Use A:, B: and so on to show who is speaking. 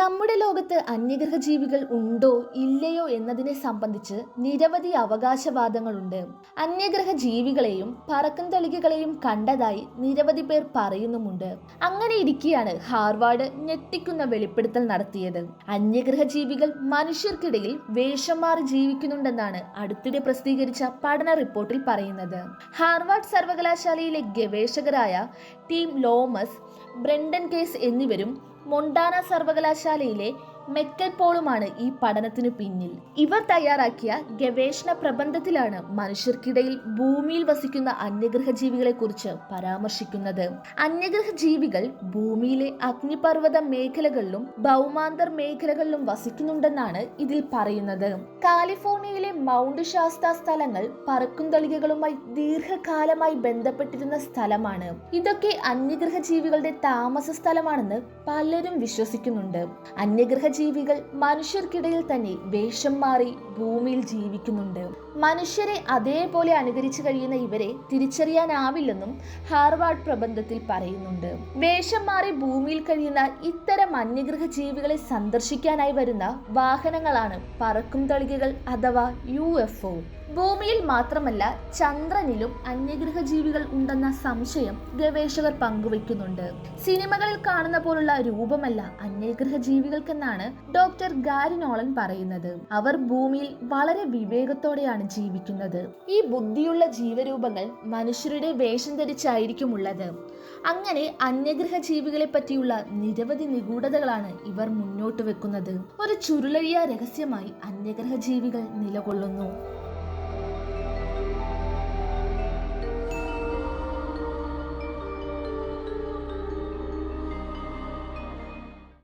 A: നമ്മുടെ ലോകത്ത് അന്യഗ്രഹ ജീവികൾ ഉണ്ടോ ഇല്ലയോ എന്നതിനെ സംബന്ധിച്ച് നിരവധി അവകാശവാദങ്ങളുണ്ട്. അന്യഗ്രഹ ജീവികളെയും പറക്കും തളികകളെയും കണ്ടതായി നിരവധി പേർ പറയുന്നുമുണ്ട്. അങ്ങനെ ഇരിക്കെയാണ് ഹാർവാർഡ് ഞെട്ടിക്കുന്ന വെളിപ്പെടുത്തൽ നടത്തിയത്. അന്യഗ്രഹ ജീവികൾ മനുഷ്യർക്കിടയിൽ വേഷം മാറി ജീവിക്കുന്നുണ്ടെന്നാണ് അടുത്തിടെ പ്രസിദ്ധീകരിച്ച പഠന റിപ്പോർട്ടിൽ പറയുന്നത്. ഹാർവാർഡ് സർവകലാശാലയിലെ ഗവേഷകരായ ടീം ലോമസ് ബ്രെൻഡൻ കേസ് എന്നിവരും മൊണ്ടാന സർവകലാശാലയിലെ മെക്കൽ പോളുമാണ് ഈ പഠനത്തിനു പിന്നിൽ. ഇവർ തയ്യാറാക്കിയ ഗവേഷണ പ്രബന്ധത്തിലാണ് മനുഷ്യർക്കിടയിൽ ഭൂമിയിൽ വസിക്കുന്ന അന്യഗ്രഹ ജീവികളെ കുറിച്ച് പരാമർശിക്കുന്നത്. അന്യഗ്രഹ ജീവികൾ ഭൂമിയിലെ അഗ്നിപർവത മേഖലകളിലും ഭൗമാന്തർ മേഖലകളിലും വസിക്കുന്നുണ്ടെന്നാണ് ഇതിൽ പറയുന്നത്. കാലിഫോർണിയയിലെ മൗണ്ട് ശാസ്ത സ്ഥലങ്ങൾ പറക്കും തളികകളുമായി ദീർഘകാലമായി ബന്ധപ്പെട്ടിരുന്ന സ്ഥലമാണ്. ഇതൊക്കെ അന്യഗ്രഹ ജീവികളുടെ താമസ സ്ഥലമാണെന്ന് പലരും വിശ്വസിക്കുന്നുണ്ട്. അന്യഗ്രഹ ജീവികൾ മനുഷ്യർക്കിടയിൽ തന്നെ വേഷം മാറി ഭൂമിയിൽ ജീവിക്കുന്നുണ്ട്. മനുഷ്യരെ അതേപോലെ അനുകരിച്ചു കഴിയുന്ന ഇവരെ തിരിച്ചറിയാനാവില്ലെന്നും ഹാർവാർഡ് പ്രബന്ധത്തിൽ പറയുന്നുണ്ട്. വേഷം മാറി ഭൂമിയിൽ കഴിയുന്ന ഇത്തരം അന്യഗ്രഹ ജീവികളെ സന്ദർശിക്കാനായി വരുന്ന വാഹനങ്ങളാണ് പറക്കും തളികകൾ അഥവാ യു ഭൂമിയിൽ മാത്രമല്ല ചന്ദ്രനിലും അന്യഗ്രഹ ജീവികൾ ഉണ്ടെന്ന സംശയം ഗവേഷകർ പങ്കുവയ്ക്കുന്നുണ്ട്. സിനിമകളിൽ കാണുന്ന പോലുള്ള രൂപമല്ല അന്യഗ്രഹ ജീവികൾക്കെന്നാണ് ഡോക്ടർ ഗാരിനോളൻ പറയുന്നത്. അവർ ഭൂമിയിൽ വളരെ വിവേകത്തോടെയാണ് ജീവിക്കുന്നത്. ഈ ബുദ്ധിയുള്ള ജീവരൂപങ്ങൾ മനുഷ്യരുടെ വേഷം ധരിച്ചായിരിക്കും ഉള്ളത് അങ്ങനെ അന്യഗ്രഹ ജീവികളെ പറ്റിയുള്ള നിരവധി നിഗൂഢതകളാണ് ഇവർ മുന്നോട്ട് വെക്കുന്നത്. ഒരു ചുരുളഴിയ രഹസ്യമായി അന്യഗ്രഹ ജീവികൾ നിലകൊള്ളുന്നു.